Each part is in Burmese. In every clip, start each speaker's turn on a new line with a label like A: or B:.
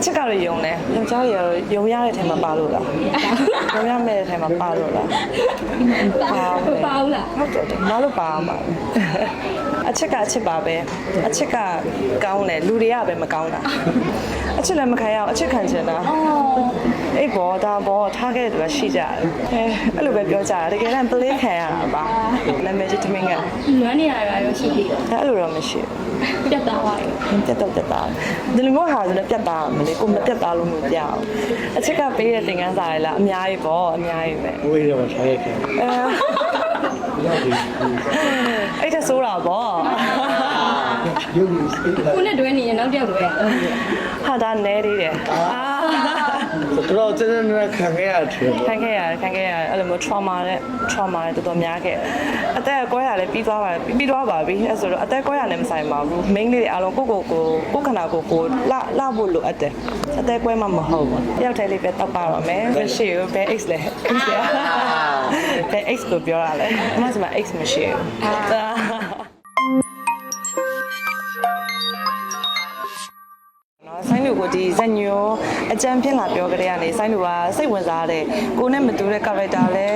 A: အချစ်ကတော့ယုံတယ်ယောက်ျားတွေကတော့ယုံရတဲ့ထဲမှာပါလို့လားယုံရမဲ့တဲ့ထဲမှာပါလို့လား
B: ပါပါဘူးလား
A: ဟုတ်တယ်မလို့ပါမှာအချစ်ကအချစ်ပါပဲအချစ်ကကောင်းတယ်လူတွေကပဲမကောင်းတာအချစ်လည်းမခံရအောင်အချစ်ခံချင်တာ အေးဘောဒါဘောထားခဲ့တဲ့သူကရှိကြတယ်အဲအဲ့လိုပဲပြောကြတာတကယ်တမ်း play ခံရတာပါနာမည်ကြီးတမင်က
B: နွမ်းနေရတာရောရှိသေးတယ်
A: အဲ့လိုတော့မရှိ
B: ပြတ်သွားပါပြီ
A: ဘူးပြတ်တော့ပြတ်တာဒီလိုမျိုးဟာဆိုလည်းပြတ်တာမလေကိုမပြတ်တာလို့မပြအောင်အချစ်ကပေးတဲ့သင်ခန်းစာတွေလားအများကြီးပေါ့အများကြီးပဲ
C: ဘိုးရမှာထားရခဲ့
A: အဲအဲ့ဒါဆိုးတာပေါ့
C: ရုပ်စိတ်လာ
B: ခုနဲ့တွဲနေရင်နောက်တစ်ယောက်တွဲရ
A: ဟာဒါနဲသေးတယ်အာ
C: တော်တော်ကျန်းကျန်းခံခဲ့ရတယ်
A: ခံခဲ့ရတယ်ခံခဲ့ရတယ်အဲ့လိုမျိုး trauma နဲ့ trauma တွေတော်တော်များခဲ့အသက်ကကွဲရလဲပြီးသွားပါပြီပြီးသွားပါပြီအဲ့ဆိုတော့အသက်ကွဲရလည်းမဆိုင်ပါဘူး main လေးတွေအားလုံးကိုကိုကိုကိုခန္ဓာကိုကိုလှလှဖို့လိုအပ်တယ်အသက်ကွဲမှမဟုတ်ဘူးတယောက်တည်းလေးပဲတောက်ပါပါမယ်မရှိဘူးဘယ် x လဲ x လဲဘယ် x ကိုပြောရလဲအမစမ x မရှိဘူး ဆိုင်းလူကိုဒီဇညိုအကြံဖြစ်လာပြောကြတဲ့ကနေဆိုင်းလူကစိတ်ဝင်စားတဲ့ကိုနဲ့မတူတဲ့ character လဲ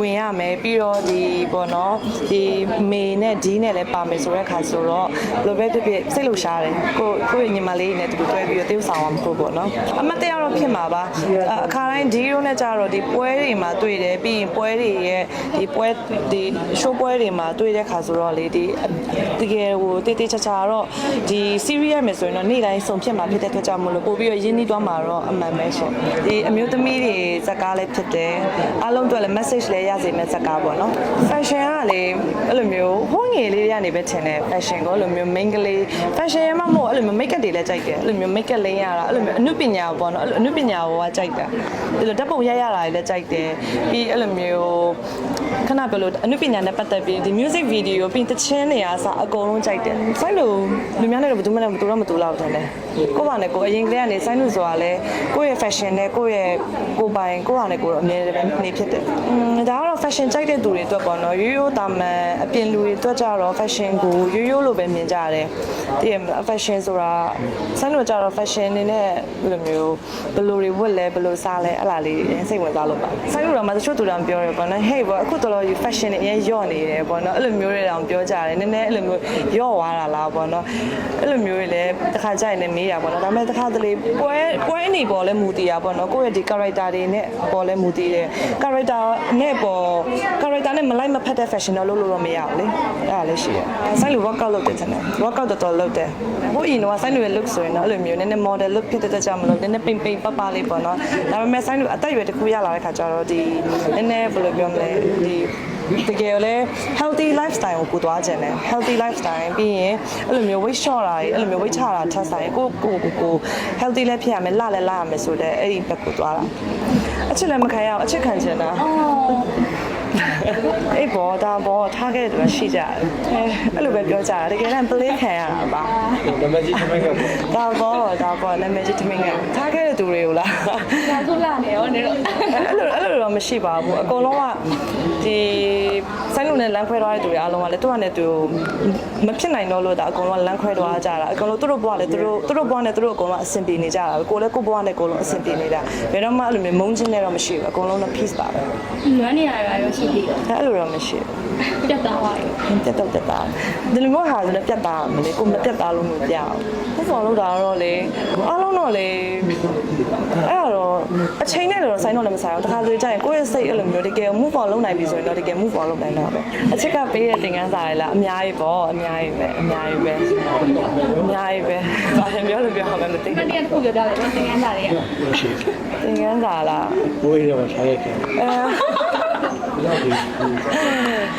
A: ဝင်ရမယ်ပြီးတော့ဒီပေါ့နော်ဒီမေနဲ့ဒီနဲ့လည်းပါမယ်ဆိုတဲ့ခါဆိုတော့ဘယ်လိုပဲဖြစ်ဖြစ်စိတ်လှုပ်ရှားတယ်ကိုကိုရဲ့ညီမလေးနဲ့တူတူတွဲပြီးတော့တေးဥဆောင်အောင်ဖို့ပေါ့နော်အမတ်တရားတော့ဖြစ်မှာပါအခါတိုင်းဒီရိုနဲ့ကြတော့ဒီပွဲတွေမှာတွေ့တယ်ပြီးရင်ပွဲတွေရဲ့ဒီပွဲဒီ show ပွဲတွေမှာတွေ့တဲ့ခါဆိုတော့လေဒီတကယ်ဟိုတေးတေးချာချာတော့ဒီ serious မယ်ဆိုရင်တော့နေ့တိုင်းစုံဖြစ်မှာဖြစ်တဲ့အတွက်ကြောင့်မလို့ပို့ပြီးတော့ရင်းနှီးသွားမှာတော့အမှန်ပဲရှင်ဒီအမျိုးသမီးတွေဇက်ကားလည်းဖြစ်တယ်အားလုံးအတွက်လည်း message လည်းရစေမယ့်ဇက်ကားပေါ့နော် fashion ကလေအဲ့လိုမျိုးဟိုးငယ်လေးတွေကနေပဲထင်တယ် fashion ကိုအဲ့လိုမျိုး main ကလေး fashion ရမှမဟုတ်အဲ့လိုမျိုး make up တွေလည်းကြိုက်တယ်အဲ့လိုမျိုး make up လိမ့်ရတာအဲ့လိုမျိုးအနုပညာပေါ့နော်အဲ့လိုအနုပညာဘောကကြိုက်တာဒီလိုဓာတ်ပုံရိုက်ရတာတွေလည်းကြိုက်တယ်ပြီးအဲ့လိုမျိုးခဏပြောလို့အနုပညာနဲ့ပတ်သက်ပြီးဒီ music video ပြီးတချင်းတွေအားစအကုန်လုံးကြိုက်တယ်ဆိုင်လို့လူများနဲ့တော့ဘယ်သူမှလည်းမတူတော့မတူတော့တယ်လေ ကိုယ့်ဘာနဲ့ကိုယ်အရင်ကလေးကနေဆိုင်လို့ဆိုတာလဲကိုယ့်ရဲ့ fashion နဲ့ကိုယ့်ရဲ့ကိုယ်ပိုင်ကိုယ့်ဟာနဲ့ကိုယ်တော့အမြဲတမ်းနေဖြစ်တယ်อืมဒါကတော့ fashion ကြိုက်တဲ့သူတွေအတွက်ပေါ့နော်ရိုးရိုးတာမန်အပြင်လူတွေအတွက်ကြတော့ fashion ကိုရိုးရိုးလိုပဲမြင်ကြတယ်တည်ရ fashion ဆိုတာဆိုင်လို့ကြတော့ fashion နေနဲ့ဘယ်လိုမျိုးဘယ်လိုတွေဝတ်လဲဘယ်လိုစားလဲအဲ့လားလေးစိတ်ဝင်စားလို့ပါဆိုင်လို့တော့မှတချို့သူတောင်ပြောတယ်ပေါ့နော် hey ပေါ့အခုတော်တော် fashion တွေအရင်ယော့နေတယ်ပေါ့နော်အဲ့လိုမျိုးတွေတောင်ပြောကြတယ်နည်းနည်းအဲ့လိုမျိုးယော့သွားတာလားပေါ့နော်အဲ့လိုမျိုးတွေလည်းတစ်ခါကြရင်လည်းမေးတာပေါ့နော်ဒါပေမဲ့တစ်ခါတလေပွဲပွဲအနေပေါ်လဲမူတည်တာပေါ့နော်ကိုယ့်ရဲ့ဒီ character တွေနဲ့ပေါ်လဲမူတည်တယ် character နဲ့ပေါ် character နဲ့မလိုက်မဖက်တဲ့ fashion တော့လုပ်လို့တော့မရဘူးလေအဲ့ဒါလည်းရှိရဆိုင်လူ workout လုပ်တယ်တဲ့နော် workout တော်တော်လုပ်တယ်ဟိုအရင်တော့ဆိုင်လူရဲ့ look ဆိုရင်တော့အဲ့လိုမျိုးနည်းနည်း model look ဖြစ်တဲ့တကြောင်မလို့နည်းနည်းပိန်ပိန်ပပလေးပေါ့နော်ဒါပေမဲ့ဆိုင်လူအသက်အရွယ်တစ်ခုရလာတဲ့ခါကျတော့ဒီနည်းနည်းဘယ်လိုပြောမလဲဒီ တကယ်လဲ healthy lifestyle ကိုကိုသွားခြင်းတယ် healthy lifestyle ပြီးရင်အဲ့လိုမျိုး weight short တာကြီးအဲ့လိုမျိုး weight ချတာထက်ဆိုင်ကိုကိုကိုကို healthy လည်းဖြစ်ရမယ်လှလည်းလှရမယ်ဆိုတော့အဲ့ဒီဘက်ကိုသွားတာအချစ်လည်းမခံရအောင်အချစ်ခံချင်တာ အေးဘောဒါဘောထားခဲ့တဲ့သူကရှိကြတယ်အဲအဲ့လိုပဲပြောကြတာတကယ်တမ်း play ခံရတာပါ
C: နမကြီးသမီးက
A: ဒါဘောဒါဘောနာမည်ကြီးတမင်ကထားခဲ့တဲ့သူတွေကိုလား
B: ဒါဆိုလာနေရောနေတော့
A: အဲ့လိုအဲ့လိုတော့မရှိပါဘူးအကုန်လုံးကဒီဆိုင်လုံးနဲ့လမ်းခွဲသွားတဲ့သူတွေအားလုံးကလည်းသူကလည်းသူမဖြစ်နိုင်တော့လို့ဒါအကုန်လုံးလမ်းခွဲသွားကြတာအကုန်လုံးသူတို့ဘဝလည်းသူတို့သူတို့ဘဝနဲ့သူတို့အကုန်လုံးအဆင်ပြေနေကြတာပဲကိုယ်လည်းကိုယ်ဘဝနဲ့ကိုယ်လုံးအဆင်ပြေနေတာဘယ်တော့မှအဲ့လိုမျိုးမုန်းချင်းနဲ့တော့မရှိဘူးအကုန်လုံးတော့ peace ပါပဲ
B: နွမ်းနေရတာရောရှိသေးတယ်
A: အဲ့လိုတော့မရှိ
B: ပြတ်သွားပါပြီ
A: ဘူးပြတ်တော့ပြတ်တာဒီလိုမျိုးဟာဆိုလည်းပြတ်တာမလေကိုမပြတ်တာလို့မပြအောင်ဘယ်ဆောင်လို့တာတော့လေအားလုံးတော့လေအဲ့တော့အချိန်နဲ့တော့ဆိုင်တော့လည်းမဆိုင်အောင်တခါဆိုကြရင်ကိုယ့်ရဲ့စိတ်အဲ့လိုမျိုးတကယ် move on လုပ်နိုင်ပြီဆိုရင်တော့တကယ် move on လုပ်နိုင်တော့ပဲအချက်ကပေးတဲ့သင်ခန်းစာတွေလားအများကြီးပေါ့အများကြီးပဲအများကြီးပဲအများကြီးပဲဘာလဲပြောလို့ပြောမှမသိ
B: တတိယတစ်ခုပြောပြတယ်သင်ခန်းစာတွေက
C: ရှိ
A: သင်ခန်းစာလား
C: ဘိုးရမှာထားရခဲ့
A: အဲ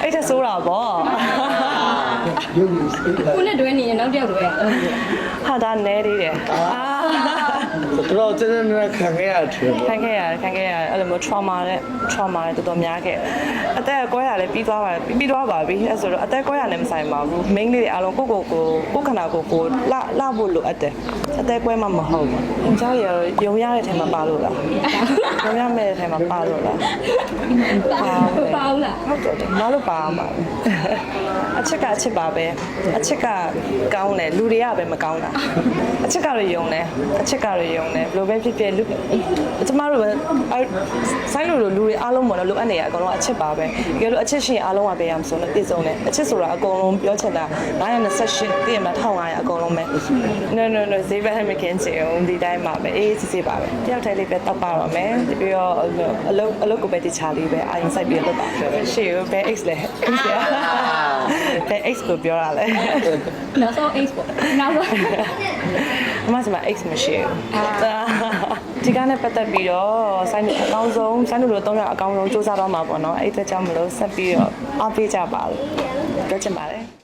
A: အဲ့ဒါဆိုးတာပေါ့
C: ရုပ်စိတ်လာ
B: ခုနဲ့တွဲနေရင်နောက်တစ်ယောက်တွဲရ
A: ဟာဒါနဲသေးတယ်အာ
C: ဆိုတော့ကျန်းကျန်းနဲ့ခံခဲ့ရတယ်
A: ခံခဲ့ရတယ်ခံခဲ့ရတယ်အဲ့လိုမျိုး trauma နဲ့ trauma နဲ့တော်တော်များခဲ့အသက်ကွဲရလည်းပြီးသွားပါတယ်ပြီးပြီးသွားပါပြီအဲ့ဆိုတော့အသက်ကွဲရလည်းမဆိုင်ပါဘူး main လေးတွေအားလုံးကိုကိုကိုကိုခန္ဓာကိုယ်ကိုလှလှဖို့လိုအပ်တယ်အသက်ကွဲမှမဟုတ်ဘူးအင်ကြောက်ရရုံရတဲ့ထဲမှာပါလို့လားရုံရမဲ့တဲ့ထဲမှာပါလို့လား
B: ပါပါဘူးလား
A: ဟုတ်တယ်မလို့ပါမှာအချစ်ကအချစ်ပါပဲအချစ်ကကောင်းတယ်လူတွေကပဲမကောင်းတာအချစ်ကတော့ယုံတယ်အချစ်ကတော့ယုံတယ်ဘယ်လိုပဲဖြစ်ဖြစ်လူကျမတို့ပဲအဲဆိုင်လို့လူတွေအားလုံးပေါ့နော်လိုအပ်နေရအကုန်လုံးအချစ်ပါပဲတကယ်လို့အချစ်ရှင်အားလုံးကပဲရမှာဆိုတော့ပြည့်စုံတယ်အချစ်ဆိုတာအကုန်လုံးပြောချင်တာ928တည်မှာ1500အကုန်လုံးပဲ no no no ဈေးပဲမကင်းချင်ဘူးဒီတိုင်းမှာပဲအေးစစ်စစ်ပါပဲတယောက်တည်းလေးပဲတောက်ပါတော့မယ်ပြီးတော့အလုပ်အလုပ်ကိုပဲတခြားလေးပဲအာရုံစိုက်ပြီးလုပ်ပါရှေ့ဘယ် X လဲ X ရဘယ် X ကိုပြောရလဲ
B: နောက်ဆုံး H ပေါ့နောက်ဆုံး
A: အမစမ X မရှိဘူးဒီကနေ့ပတ်သက်ပြီးတော့ဆိုင်းအကောင်းဆုံးဆိုင်းတို့လို၃ယောက်အကောင်းဆုံးစူးစမ်းတော့မှာပေါ့နော်အဲ့အတွက်ကြောင့်မလို့ဆက်ပြီးတော့အားပေးကြပါလို့ပြောချင်ပါတယ်